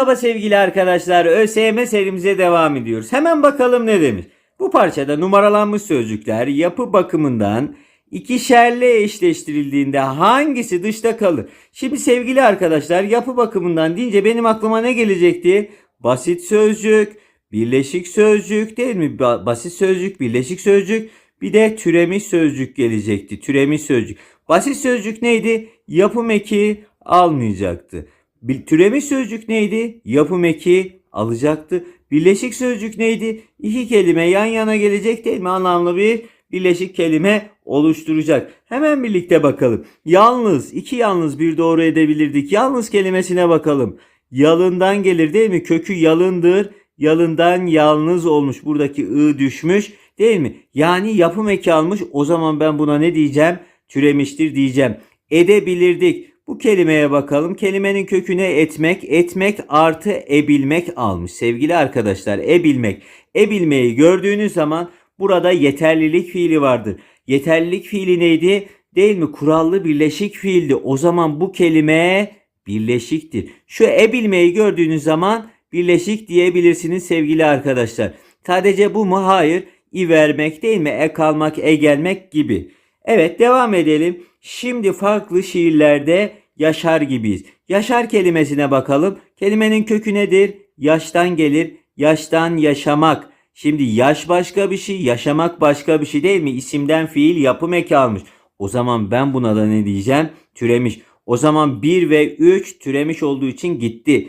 Merhaba sevgili arkadaşlar. ÖSYM serimize devam ediyoruz. Hemen bakalım ne demiş. Bu parçada numaralanmış sözcükler yapı bakımından ikişerle eşleştirildiğinde hangisi dışta kalır? Şimdi sevgili arkadaşlar yapı bakımından deyince benim aklıma ne gelecekti? Basit sözcük, birleşik sözcük değil mi? Ba- basit sözcük, birleşik sözcük bir de türemiş sözcük gelecekti. Türemiş sözcük. Basit sözcük neydi? Yapım eki almayacaktı. Bir türemiş sözcük neydi? Yapım eki alacaktı. Birleşik sözcük neydi? İki kelime yan yana gelecek değil mi? Anlamlı bir birleşik kelime oluşturacak. Hemen birlikte bakalım. Yalnız, iki yalnız bir doğru edebilirdik. Yalnız kelimesine bakalım. Yalından gelir değil mi? Kökü yalındır. Yalından yalnız olmuş. Buradaki ı düşmüş değil mi? Yani yapım eki almış. O zaman ben buna ne diyeceğim? Türemiştir diyeceğim. Edebilirdik. Bu kelimeye bakalım. Kelimenin köküne etmek, etmek artı ebilmek almış. Sevgili arkadaşlar, ebilmek. Ebilmeyi gördüğünüz zaman burada yeterlilik fiili vardır. Yeterlilik fiili neydi? Değil mi? Kurallı birleşik fiildi. O zaman bu kelime birleşiktir. Şu ebilmeyi gördüğünüz zaman birleşik diyebilirsiniz sevgili arkadaşlar. Sadece bu mu? Hayır. İ vermek değil mi? E kalmak, e gelmek gibi. Evet devam edelim. Şimdi farklı şiirlerde yaşar gibiyiz. Yaşar kelimesine bakalım. Kelimenin kökü nedir? Yaştan gelir. Yaştan yaşamak. Şimdi yaş başka bir şey, yaşamak başka bir şey değil mi? İsimden fiil yapım eki almış. O zaman ben buna da ne diyeceğim? Türemiş. O zaman 1 ve 3 türemiş olduğu için gitti.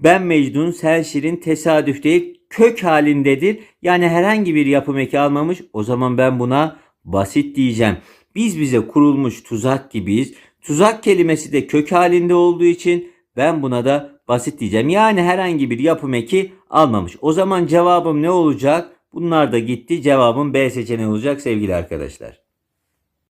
Ben Mecnun, sen Şirin tesadüf değil kök halindedir. Yani herhangi bir yapım eki almamış. O zaman ben buna basit diyeceğim. Biz bize kurulmuş tuzak gibiyiz. Tuzak kelimesi de kök halinde olduğu için ben buna da basit diyeceğim. Yani herhangi bir yapım eki almamış. O zaman cevabım ne olacak? Bunlar da gitti. Cevabım B seçeneği olacak sevgili arkadaşlar.